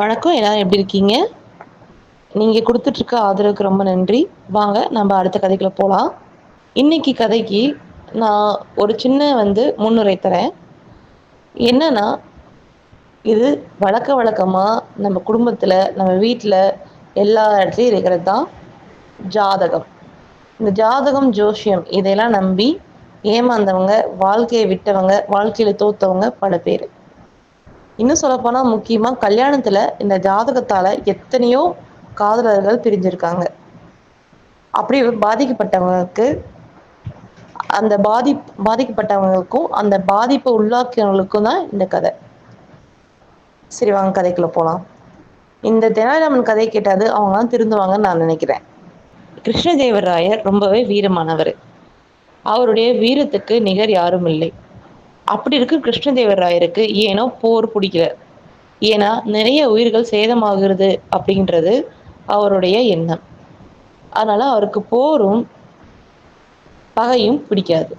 வணக்கம் எல்லாரும் எப்படி இருக்கீங்க? நீங்க கொடுத்துட்ருக்க ஆதரவுக்கு ரொம்ப நன்றி. வாங்க நம்ம அடுத்த கதைக்குள்ள போகலாம் இன்னைக்கு கதைக்கு நான் ஒரு சின்ன வந்து முன்னுரை தரேன். என்னன்னா இது வழக்க வழக்கமா நம்ம குடும்பத்துல நம்ம வீட்டில் எல்லா இடத்துலையும் இருக்கிறது தான் ஜாதகம். இந்த ஜாதகம் ஜோஷியம் இதையெல்லாம் நம்பி ஏமாந்தவங்க வாழ்க்கையை விட்டவங்க வாழ்க்கையில தோத்தவங்க பல பேர். இன்னும் சொல்ல போனா முக்கியமா கல்யாணத்துல இந்த ஜாதகத்தால எத்தனையோ காதலர்கள் பிரிஞ்சிருக்காங்க. அப்படி பாதிக்கப்பட்டவங்களுக்கு அந்த பாதிப் பாதிக்கப்பட்டவங்களுக்கும் அந்த பாதிப்பை உள்ளாக்கியவங்களுக்கும் தான் இந்த கதை. சரி வாங்க கதைக்குள்ள போலா இந்த தெனாலிராமன் கதை கேட்டாது அவங்களாம் திருந்துவாங்கன்னு நான் நினைக்கிறேன். கிருஷ்ணதேவராயர் ரொம்பவே வீரமானவர். அவருடைய வீரத்துக்கு நிகர் யாரும் இல்லை. அப்படி இருக்கு கிருஷ்ணதேவராயருக்கு ஏனோ போர் பிடிக்கல. ஏன்னா நிறைய உயிர்கள் சேதமாகிறது அப்படின்றது அவருடைய எண்ணம். அதனால அவருக்கு போரும் பகையும் பிடிக்காது.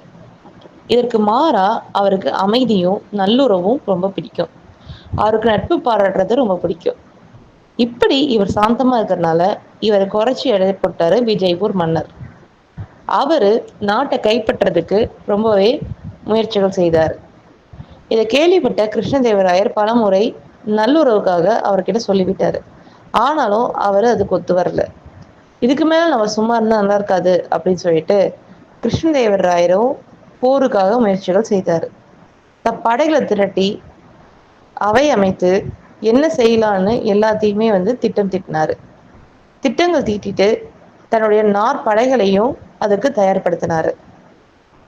இதற்கு மாறா அவருக்கு அமைதியும் நல்லுறவும் ரொம்ப பிடிக்கும். அவருக்கு நட்பு பாராட்டுறது ரொம்ப பிடிக்கும். இப்படி இவர் சாந்தமா இருக்கிறதுனால இவரை குறைச்சி எழுதப்பட்டாரு விஜய்பூர் மன்னர். அவரு நாட்டை கைப்பற்றதுக்கு ரொம்பவே முயற்சிகள் செய்தார். இதை கேள்விப்பட்ட கிருஷ்ணதேவராயர் பலமுறை நல்லுறவுக்காக அவர்கிட்ட சொல்லிவிட்டாரு. ஆனாலும் அவர் அதுக்கு ஒத்து வரல. இதுக்கு மேலே நம்ம சும்மா இருந்தால் நல்லா இருக்காது அப்படின்னு சொல்லிட்டு கிருஷ்ணதேவராயரு போருக்காக முயற்சிகள் செய்தார். த படைகளை திரட்டி அவை அமைத்து என்ன செய்யலான்னு எல்லாத்தையுமே வந்து திட்டம் திட்டினார். திட்டங்கள் தீட்டிட்டு தன்னுடைய நாற்படைகளையும் அதுக்கு தயார்படுத்தினார்.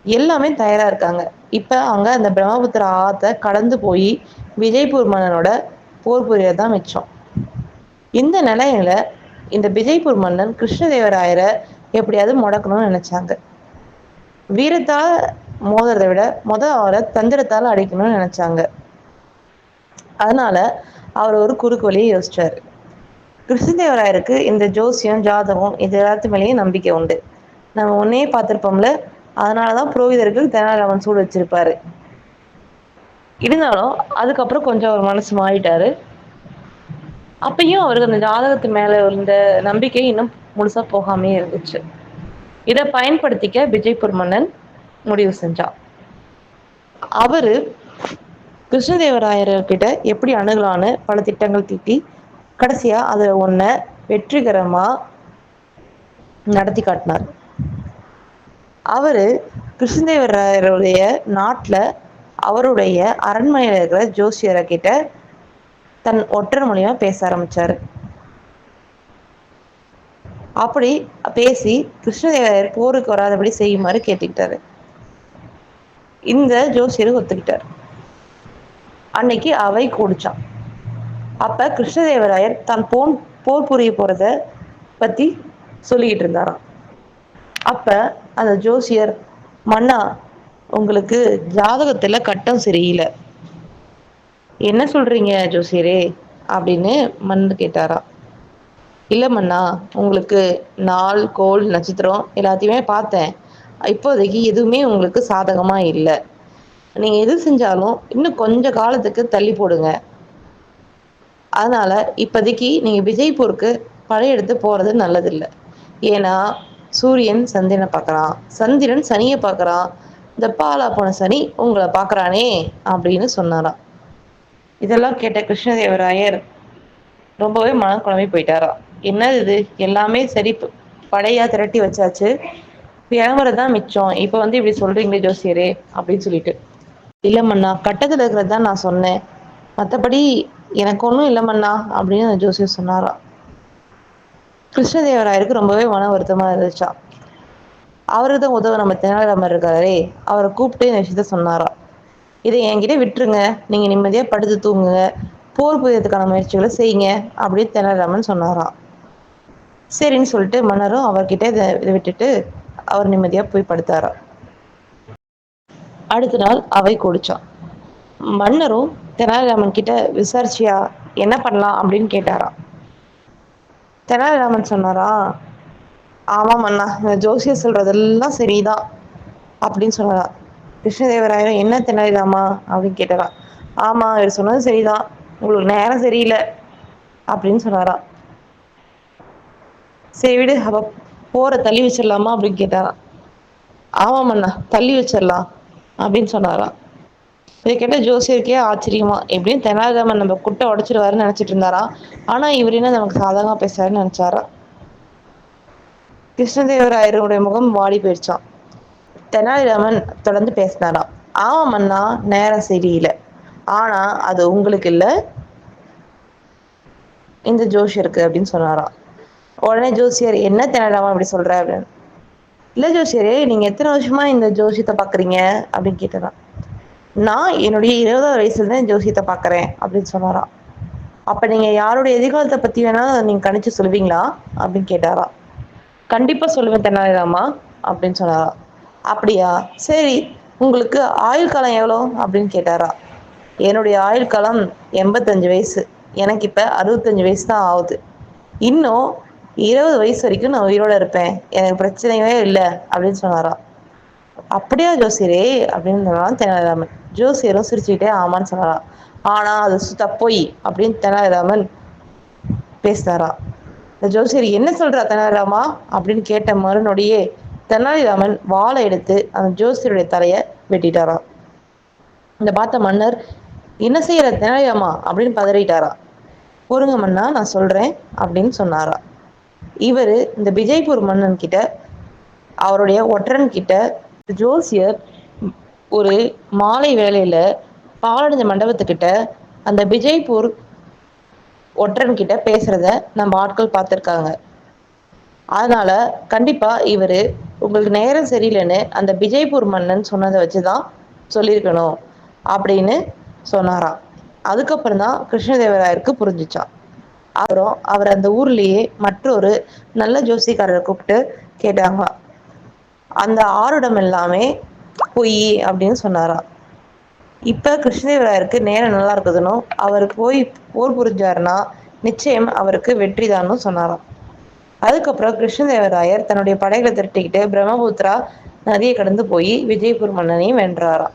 எல்லாமே தயாரா இருக்காங்க. இப்ப அங்க அந்த பிரம்மபுத்திர ஆத்த கடந்து போய் விஜய்பூர் மன்னனோட போர் புரியது தான் மிச்சம். இந்த நிலையில இந்த விஜய்பூர் மன்னன் கிருஷ்ணதேவராயர எப்படியாவது முடக்கணும்னு நினைச்சாங்க. வீரத்தால மோதுறதை விட முத அவரை தந்திரத்தால அடிக்கணும்னு நினைச்சாங்க. அதனால அவர் ஒரு குறுக்கு வழியை யோசிச்சாரு. கிருஷ்ணதேவராயருக்கு இந்த ஜோசியம் ஜாதகம் இது எல்லாத்து மேலேயும் நம்பிக்கை உண்டு. நம்ம முன்னயே பார்த்துருப்போம்ல அதனாலதான் புரோகிதர்கள் தெனாலிராமன் சூடு வச்சிருப்பாரு. இருந்தாலும் அதுக்கப்புறம் கொஞ்சம் அவர் மனசு மாறிட்டாரு. அப்பயும் அவருக்கு அந்த ஜாதகத்து மேல இருந்த நம்பிக்கை இன்னும் முழுசா போகாமே இருந்துச்சு. இதை பயன்படுத்திக்க விஜய்பூர் மன்னன் முடிவு செஞ்சா அவரு கிருஷ்ணதேவராயர்கிட்ட கிட்ட எப்டி அணுகலான்னு பல திட்டங்கள் தீட்டி கடைசியா அதுல ஒன்ன வெற்றிகரமா நடத்தி காட்டினார். அவர் கிருஷ்ணதேவராயருடைய நாட்டில் அவருடைய அரண்மனையில் இருக்கிற ஜோசியரை கிட்ட தன் ஒற்றர் மூலியமா பேச ஆரம்பிச்சாரு. அப்படி பேசி கிருஷ்ணதேவராயர் போருக்கு வராதபடி செய்யுமாறு கேட்டுக்கிட்டாரு. இந்த ஜோசியர் ஒத்துக்கிட்டார். அன்னைக்கு அவை கூடிச்சான் அப்ப கிருஷ்ணதேவராயர் தான் போன் போர் புரிய போறத பத்தி சொல்லிக்கிட்டு இருந்தாராம். அப்ப அந்த ஜோசியர் மன்னா உங்களுக்கு ஜாதகத்துல கட்டம் சரியில்லை. என்ன சொல்றீங்க ஜோசியரே? அப்படின்னு மன்னு கேட்டாரா இல்ல மன்னா உங்களுக்கு நாள் கோள் நட்சத்திரம் எல்லாத்தையுமே பார்த்தேன். இப்போதைக்கு எதுவுமே உங்களுக்கு சாதகமா இல்லை. நீங்க எது செஞ்சாலும் இன்னும் கொஞ்ச காலத்துக்கு தள்ளி போடுங்க. அதனால இப்போதைக்கு நீங்க விஜய்பூருக்கு பழைய எடுத்து போறது நல்லதில்லை. ஏன்னா சூரியன் சந்திரனை பார்க்குறான் சந்திரன் சனியை பார்க்குறான் இந்த பாலா போன சனி உங்களை பார்க்குறானே அப்படின்னு சொன்னாரா. இதெல்லாம் கேட்ட கிருஷ்ணதேவராயர் ரொம்பவே மன கொழம்பி போயிட்டாரா. என்னது இது? எல்லாமே சரி படையா திரட்டி வச்சாச்சு. இறங்குறது தான் மிச்சம். இப்போ வந்து இப்படி சொல்றீங்களே ஜோசியரே அப்படின்னு சொல்லிட்டு. இல்ல கட்டத்தில் இருக்கிறது தான் நான் சொன்னேன். மற்றபடி எனக்கு ஒன்றும் இல்ல அப்படின்னு அந்த ஜோசியர் சொன்னாரா. கிருஷ்ணதேவராயருக்கு ரொம்பவே மன வருத்தமா இருந்துச்சா தான் உதவ நம்ம தெனாலிராமர் இருக்காரே அவரை கூப்பிட்டு இந்த விஷயத்த சொன்னாரா இதை என்கிட்ட விட்டுருங்க நீங்க நிம்மதியா படுத்து தூங்குங்க போர் புரியறதுக்கான முயற்சிகளை செய்யுங்க அப்படின்னு தெனாலிராமன் சொன்னாரா சரின்னு சொல்லிட்டு மன்னரும் அவர்கிட்ட இதை இதை விட்டுட்டு அவர் நிம்மதியா போய் படுத்தாரா அடுத்த நாள் அவை கூடுச்சா மன்னரும் தெனாலிராமன் கிட்ட விசாரிச்சியா என்ன பண்ணலாம் அப்படின்னு கேட்டாரா தெனாலிராமன் சொன்னாரா? ஆமாம் அண்ணா இந்த ஜோசியர் சொல்றதெல்லா அப்படின்னு சொன்னாரா. கிருஷ்ணதேவராயரும் என்ன தெனாலிராமா அப்படின்னு கேட்டாரா. ஆமாம் இவர் சொன்னது சரிதான் உங்களுக்கு நேரம் சரியில்லை அப்படின்னு சொன்னாரா. சரி விடு அவ போற தள்ளி வச்சிடலாமா அப்படின்னு கேட்டாரா. ஆமாம் அண்ணா தள்ளி வச்சிடலாம் அப்படின்னு சொன்னாரா. இதை கேட்ட ஜோசியருக்கே ஆச்சரியமா எப்படியும் தெனாலிராமன் நம்ம குட்டை உடச்சிருவாருன்னு நினைச்சிட்டு இருந்தாரா? ஆனா இவர் என்ன நமக்கு சாதகமா பேசுறாருன்னு நினைச்சாரா? கிருஷ்ணதேவராயருடைய முகம் வாடி போயிடுச்சான் தெனாலிராமன் தொடர்ந்து பேசினாராம். ஆமாம் அண்ணா நேரம் சரியில்லை. ஆனா அது உங்களுக்கு இல்ல. இந்த ஜோஷியருக்கு அப்படின்னு சொன்னாரா உடனே ஜோசியர் என்ன தெனாலிராமன் அப்படி சொல்ற? அப்படின்னு. இல்ல ஜோசியரே நீங்க எத்தனை வருஷமா இந்த ஜோசியத்தை பாக்குறீங்க? அப்படின்னு கேட்டதான் நான் என்னுடைய இருபதாவது வயசுலேருந்து ஜோசியத்தை பார்க்குறேன் அப்படின்னு சொன்னாரா. அப்ப நீங்க யாருடைய எதிர்காலத்தை பத்தி வேணா நீங்க கணிச்சு சொல்லுவீங்களா? அப்படின்னு கேட்டாரா. கண்டிப்பா சொல்லுவேன் தெனாலிராமா அப்படின்னு சொன்னாரா. அப்படியா? சரி உங்களுக்கு ஆயுள் காலம் எவ்வளோ? அப்படின்னு கேட்டாரா. என்னுடைய ஆயுள் காலம் எண்பத்தஞ்சு வயசு. எனக்கு இப்ப அறுபத்தஞ்சு வயசு தான் ஆகுது. இன்னும் இருபது வயசு வரைக்கும் நான் உயிரோட இருப்பேன். எனக்கு பிரச்சனையே இல்லை அப்படின்னு சொன்னாரா. அப்படியா ஜோசியரே? அப்படின்னு சொல்லலாம் தெனாலிராமன் ஜோசியரும் சிரிச்சுக்கிட்டே ஆமான்னு சொன்னாரா ஆனா அது சுத்த பொய் அப்படின்னு தெனாலிராமன் பேசினாரா இந்த ஜோசியர் என்ன சொல்றா தெனாலிராமா அப்படின்னு கேட்ட மறுநொடியே தெனாலிராமன் வாழை எடுத்து அந்த ஜோசியருடைய தலைய வெட்டிட்டாராம். இந்த பார்த்த மன்னர் என்ன செய்யற தெனாலிராமா அப்படின்னு பதறிட்டாரா ஒருங்க மன்னா நான் சொல்றேன் அப்படின்னு சொன்னாரா இவரு இந்த விஜய்பூர் மன்னன் கிட்ட அவருடைய ஒற்றன் கிட்ட ஜோசியர் ஒரு மாலை வேலையில பாலடைஞ்ச மண்டபத்துக்கிட்ட அந்த விஜய்பூர் ஒற்றன் கிட்ட பேசுறத நம்ம ஆட்கள் பார்த்துருக்காங்க. அதனால கண்டிப்பா இவரு உங்களுக்கு நேரம் சரியில்லைன்னு அந்த விஜய்பூர் மன்னன் சொன்னதை வச்சுதான் சொல்லியிருக்கணும் அப்படின்னு சொன்னாராம் அதுக்கப்புறம் தான் கிருஷ்ணதேவராயருக்கு புரிஞ்சிச்சான் அப்புறம் அவர் அந்த ஊர்லேயே மற்றொரு நல்ல ஜோசிக்காரரை கூப்பிட்டு கேட்டாங்க. அந்த ஆருடம் எல்லாமே பொய் அப்படின்னு சொன்னாரா. இப்ப கிருஷ்ணதேவராயருக்கு நேரம் நல்லா இருக்குதுன்னு அவர் போய் போர் புரிஞ்சாருன்னா நிச்சயம் அவருக்கு வெற்றிதான்னு சொன்னாராம் அதுக்கப்புறம் கிருஷ்ணதேவராயர் தன்னுடைய படைகளை திரட்டிக்கிட்டு பிரம்மபுத்திரா நதியை கடந்து போய் விஜயபுர் மன்னனையும் வென்றாரா.